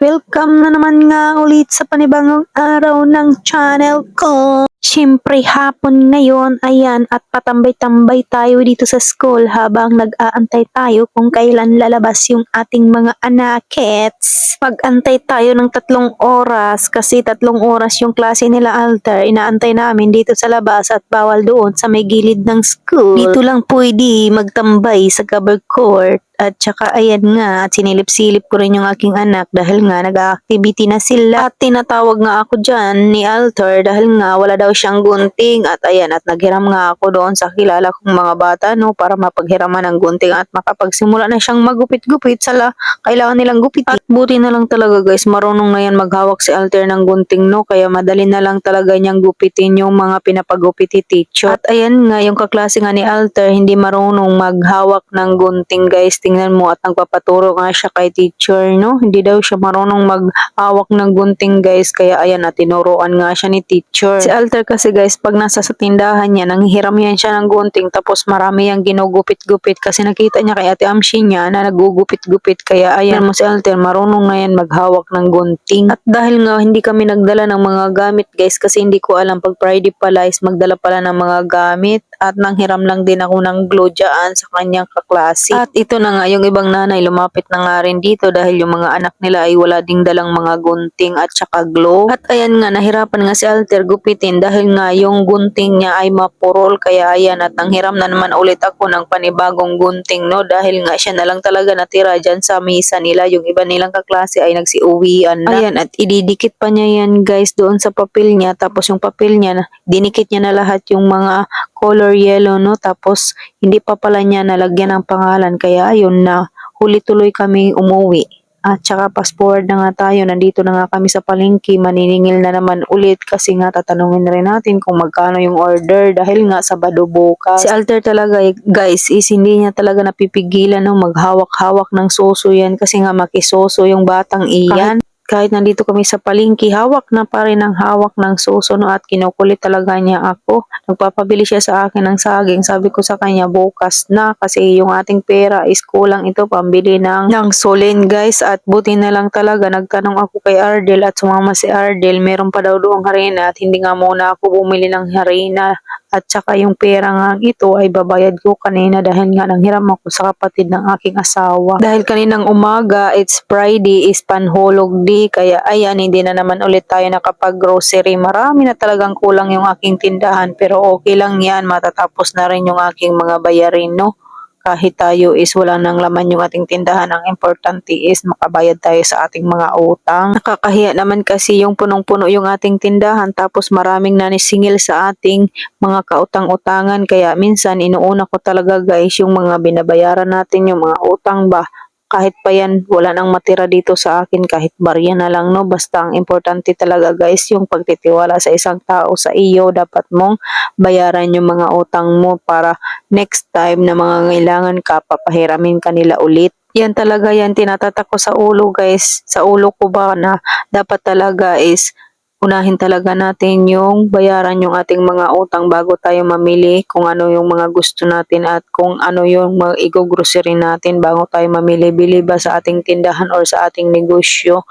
Welcome na naman nga ulit sa panibagong araw ng channel ko. Siyempre hapon ngayon, ayan, at patambay-tambay tayo dito sa school habang nag-aantay tayo kung kailan lalabas yung ating mga anakets. Pag-antay tayo ng tatlong oras kasi tatlong oras yung klase nila alter. Inaantay namin dito sa labas at bawal doon sa may gilid ng school. Dito lang pwede magtambay sa cover court. At saka ayan nga, at sinilip-silip ko rin yung aking anak dahil nga nag-activity na sila. At tinatawag nga ako dyan ni Alter dahil nga wala daw siyang gunting. At ayan, at naghiram nga ako doon sa kilala kong mga bata no para mapaghiraman ng gunting at makapagsimula na siyang magupit-gupit sa la, kailangan nilang gupitin. At buti na lang talaga guys, marunong na yan maghawak si Alter ng gunting no kaya madali na lang talaga niyang gupitin yung mga pinapagupit ni teacher. At ayan nga, yung kaklase nga ni Alter hindi marunong maghawak ng gunting guys tingnan mo at nagpapaturo nga siya kay teacher, no? Hindi daw siya marunong maghawak ng gunting, guys. Kaya ayan, at tinuruan nga siya ni teacher. Si Alter kasi, guys, pag nasa sa tindahan niya, nanghiram yan siya ng gunting, tapos marami yung ginugupit-gupit kasi nakita niya kay Ate Amshi niya na nagugupit-gupit. Kaya ayan mo si Alter, marunong na yan maghawak ng gunting. At dahil nga hindi kami nagdala ng mga gamit, guys, kasi hindi ko alam pag Friday pala is magdala pala ng mga gamit at nanghiram lang din ako ng glue dyan sa kanyang kaklase. At ito na nga, yung ibang nanay lumapit na nga rin dito dahil yung mga anak nila ay wala ding dalang mga gunting at saka glue. At ayan nga, nahirapan nga si Alter gupitin dahil nga yung gunting niya ay mapurol kaya ayan at nanghiram na naman ulit ako ng panibagong gunting no dahil nga siya na lang talaga natira dyan sa misa nila. Yung iba nilang kaklase ay nagsiuwian na. Ayan at ididikit pa niya yan guys doon sa papel niya tapos yung papel niya, dinikit niya na lahat yung mga color yellow no? Tapos hindi pa pala niya nalagyan ng pangalan kaya ayun na huli tuloy kami umuwi. At saka fast forward na nga tayo, nandito na nga kami sa palengke, maniningil na naman ulit kasi nga tatanungin rin natin kung magkano yung order dahil nga Sabado bukas. Si Alter talaga eh, guys is hindi niya talaga napipigilan no, maghawak-hawak ng soso yan kasi nga makisoso yung batang iyan. Kahit nandito kami sa palengke, hawak na pa rin ang hawak ng suso no, at kinukulit talaga niya ako. Nagpapabili siya sa akin ng saging. Sabi ko sa kanya bukas na kasi yung ating pera is kulang ito pambili ng, ng solen guys. At buti na lang talaga nagtanong ako kay Ardel at sumama si Ardel. Meron pa daw doong harina at hindi nga muna ako bumili ng harina. At saka yung pera nga ito ay babayad ko kanina dahil nga nanghiram ako sa kapatid ng aking asawa. Dahil kaninang umaga, it's Friday, is panhulog day. Kaya ayan, hindi na naman ulit tayo nakapag-grocery. Marami na talagang kulang yung aking tindahan. Pero okay lang yan, matatapos na rin yung aking mga bayarin, no? Kahit tayo is wala nang laman yung ating tindahan, ang importante is makabayad tayo sa ating mga utang. Nakakahiya naman kasi yung punong-puno yung ating tindahan tapos maraming nanisingil sa ating mga kautang-utangan kaya minsan inuuna ko talaga guys yung mga binabayaran natin yung mga utang ba kahit pa yan, wala nang matira dito sa akin, kahit barya na lang, no? Basta ang importante talaga, guys, yung pagtitiwala sa isang tao sa iyo, dapat mong bayaran yung mga utang mo para next time na mga ngailangan ka, papahiramin ka nila ulit. Yan talaga yan, tinatatak ko sa ulo, guys. Sa ulo ko ba na dapat talaga is unahin talaga natin yung bayaran yung ating mga utang bago tayo mamili kung ano yung mga gusto natin at kung ano yung mga grocery natin bago tayo mamili. Bili ba sa ating tindahan or sa ating negosyo?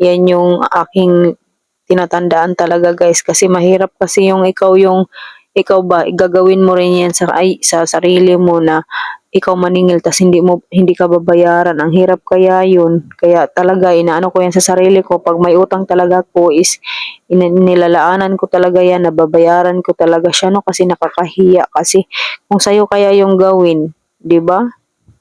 Yan yung aking tinatandaan talaga guys kasi mahirap kasi yung ikaw yung ikaw ba gagawin mo rin yan sa ay, sa sarili mo na ikaw maningil tas hindi mo hindi ka babayaran. Ang hirap kaya yun. Kaya talaga inaano ko yan sa sarili ko. Pag may utang talaga ko is nilalaanan ko talaga yan. Nababayaran ko talaga siya no? Kasi nakakahiya. Kasi kung sa'yo kaya yung gawin 'di ba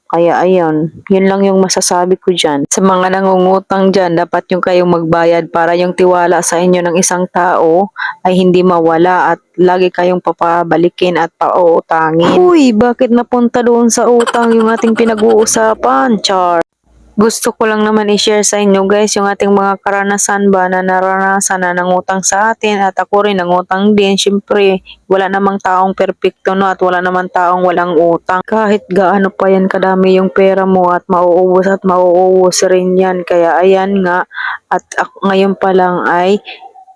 kaya ayun, yun lang yung masasabi ko dyan. Sa mga nangungutang dyan, dapat yung kayong magbayad para yung tiwala sa inyo ng isang tao ay hindi mawala at lagi kayong papabalikin at pauutangin. Uy, bakit napunta doon sa utang yung ating pinag-uusapan, Char? Gusto ko lang naman i-share sa inyo guys yung ating mga karanasan ba na naranasan na nangutang sa atin at ako rin nangutang din. Siyempre, wala namang taong perpekto no at wala namang taong walang utang. Kahit gaano pa yan kadami yung pera mo at mauubos at mauubos rin yan. Kaya ayan nga at ako, ngayon pa lang ay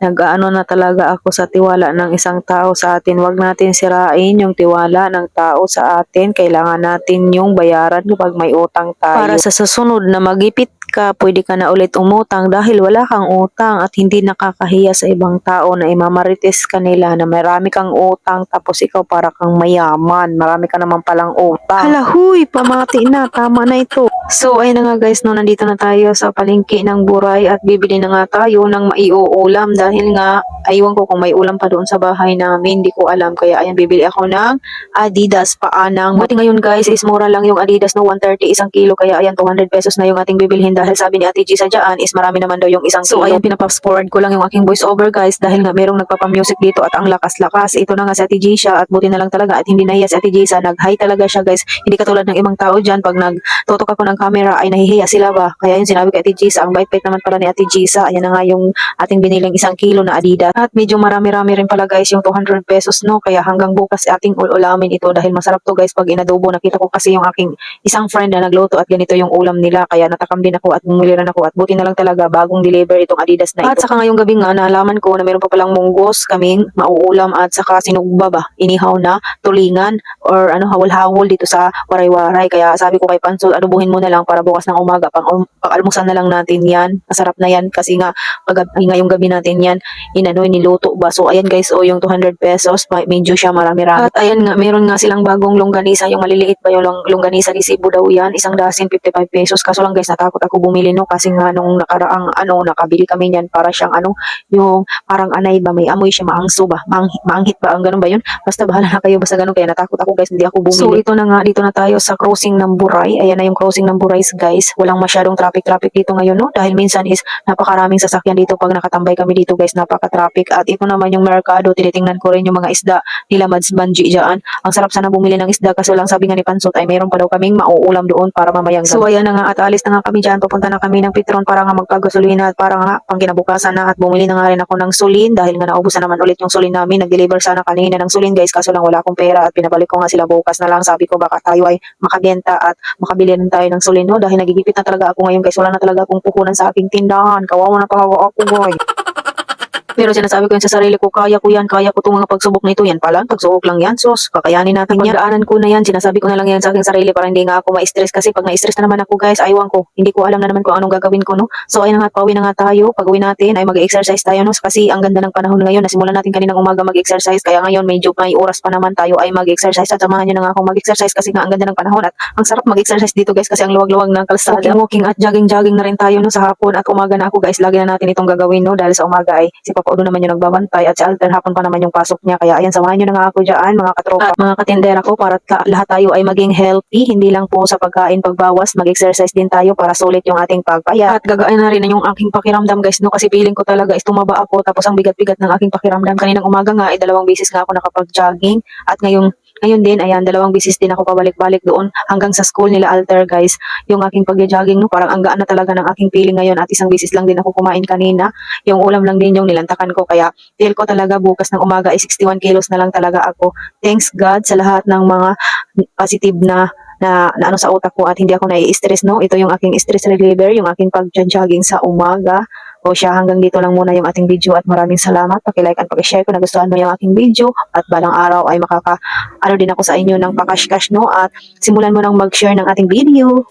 nag-ano na talaga ako sa tiwala ng isang tao sa atin. Huwag natin sirain yung tiwala ng tao sa atin. Kailangan natin yung bayaran kapag may utang tayo. Para sa susunod na magipit ka, pwede ka na ulit umutang dahil wala kang utang at hindi nakakahiya sa ibang tao na imamarites ka nila na marami kang utang tapos ikaw para kang mayaman. Marami ka naman palang utang. Hala, huy, pamati na. Tama na ito. So, ayun na nga guys, no, nandito na tayo sa palengke ng buray at bibili na nga tayo ng maiuulam dahil nga, aywan ko kung may ulam pa doon sa bahay namin, hindi ko alam. Kaya ayan, bibili ako ng Adidas paanang. Buti ngayon guys, is mura lang yung Adidas no 130 isang kilo. Kaya ayan, 200 pesos na yung ating bibilhin dahil sabi ni Ate Gisa dyan is marami naman daw yung isang kilo. So ayan, pinapaps forward ko lang yung aking voice over guys dahil nga merong nagpapamusic dito at ang lakas-lakas. Ito na nga si Ate Gisa at buti na lang talaga at hindi nahiya si Ate Gisa. Nag-hi talaga siya guys. Hindi katulad ng ibang tao dyan pag nagtutok ako ng camera ay nahihiya sila ba. Kaya yun sinabi kay Ate Gisa, ang bait-bait naman pala ni Ate Gisa. Ayan na nga yung ating biniling isang kilo na Adidas. At medyo marami-rami rin pala guys yung 200 pesos no. Kaya hanggang bukas ating ululamin ito dahil masarap to guys pag inadobo. Nakita ko kasi yung aking isang friend na nagluto at ganito yung ulam nila. Kaya natakam din ako at bumili rin ako at buti na lang talaga bagong deliver itong Adidas na ito. At saka ngayong gabi nga nalaman ko na meron pa palang munggos kaming mauulam at saka sinugba ba, inihaw na, tulingan or ano hawol-hawol dito sa waray-waray. Kaya sabi ko kay Pansol, anubuhin mo na lang para bukas ng umaga pang um, pang-almusan na lang natin yan. Masarap na yan kasi nga pag ngayong gabi natin yan inano niluto ba. So ayan guys, o yung 200 pesos, medyo siya marami-rami. At ayan nga, meron nga silang bagong longganisa, yung maliliit ba yung long- longganisa ni Cebu daw yan, isang dasin 55 pesos. Kaso lang guys, natakot ako bumili no kasi nga nung nakaraang ano, nakabili kami niyan para siyang ano, yung parang anay ba, may amoy siya, maangso ba, Maang, maanghit ba, ang ganun ba yun? Basta bahala na kayo, basta ganun, kaya natakot ako guys, hindi ako bumili. So ito na nga, dito na tayo sa crossing ng Buray. Ayan na yung crossing ng Buray guys. Walang masyadong traffic-traffic dito ngayon no, dahil minsan is napakaraming sasakyan dito pag nakatambay kami dito guys, napaka-traffic. At ito naman yung merkado, tinitingnan ko rin yung mga isda nila Mads Banji dyan. Ang sarap sana bumili ng isda kaso lang sabi nga ni Pansot ay mayroon pa daw kaming mauulam doon para mamayang So ayan na nga at alis na nga kami dyan. Papunta na kami ng Petron para nga magpagasolina at para nga pang kinabukasan na at bumili na nga rin ako ng sulin dahil nga naubusan naman ulit yung sulin namin. Nag-deliver sana kanina ng sulin guys kaso lang wala akong pera at pinabalik ko nga sila bukas na lang. Sabi ko baka tayo ay makabenta at makabili rin tayo ng sulin no dahil nagigipit na talaga ako ngayon guys. Wala na talaga akong puhunan sa aking tindahan. Kawawa na talaga ako guys. Pero sinasabi ko yun sa sarili ko, kaya ko yan, kaya ko itong mga pagsubok na ito. Yan pala, pagsubok lang yan, sos. Kakayanin natin yan. Pagdaanan ko na yan, sinasabi ko na lang yan sa aking sarili para hindi nga ako ma-stress. Kasi pag na-stress na naman ako guys, aywan ko. Hindi ko alam na naman kung anong gagawin ko, no? So ayun nga, pauwi na nga tayo. Pag uwi natin ay mag-exercise tayo, no? Kasi ang ganda ng panahon ngayon. Nasimulan natin kaninang umaga mag-exercise. Kaya ngayon medyo may oras pa naman tayo ay mag-exercise. At samahan nyo na nga ako mag-exercise kasi nga ang ganda ng panahon. At ang sarap mag-exercise dito guys kasi ang luwag-luwag ng kalsada. Walking, walking at jogging-jogging na rin tayo no, sa hapon. At umaga na ako guys, lagi na natin itong gagawin no? Dahil sa umaga ay si Udo naman yung nagbabantay at si Alter hapon pa naman yung pasok niya. Kaya ayan, samahan nyo na nga ako dyan mga katropa, mga katindera ko para lahat tayo ay maging healthy. Hindi lang po sa pagkain pagbawas, mag-exercise din tayo para sulit yung ating pagpayat. At gagawin na rin yung aking pakiramdam guys no kasi feeling ko talaga is tumaba ako tapos ang bigat-bigat ng aking pakiramdam. Kaninang umaga nga ay dalawang beses nga ako nakapag-jogging at ngayong ngayon din, ayan, dalawang bisis din ako pabalik-balik doon hanggang sa school nila Alter, guys. Yung aking pag-jogging, no, parang ang gaan na talaga ng aking feeling ngayon at isang bisis lang din ako kumain kanina. Yung ulam lang din yung nilantakan ko. Kaya feel ko talaga bukas ng umaga ay 61 kilos na lang talaga ako. Thanks God sa lahat ng mga positive na na, na ano sa utak ko at hindi ako nai-stress no. Ito yung aking stress reliever, yung aking pag-jogging sa umaga. O siya hanggang dito lang muna yung ating video at maraming salamat. Paki-like at paki-share kung nagustuhan mo yung aking video at balang araw ay makaka ano din ako sa inyo ng pakash-cash no at simulan mo nang mag-share ng ating video.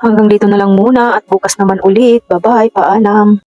Hanggang dito na lang muna at bukas naman ulit. Bye-bye, paalam.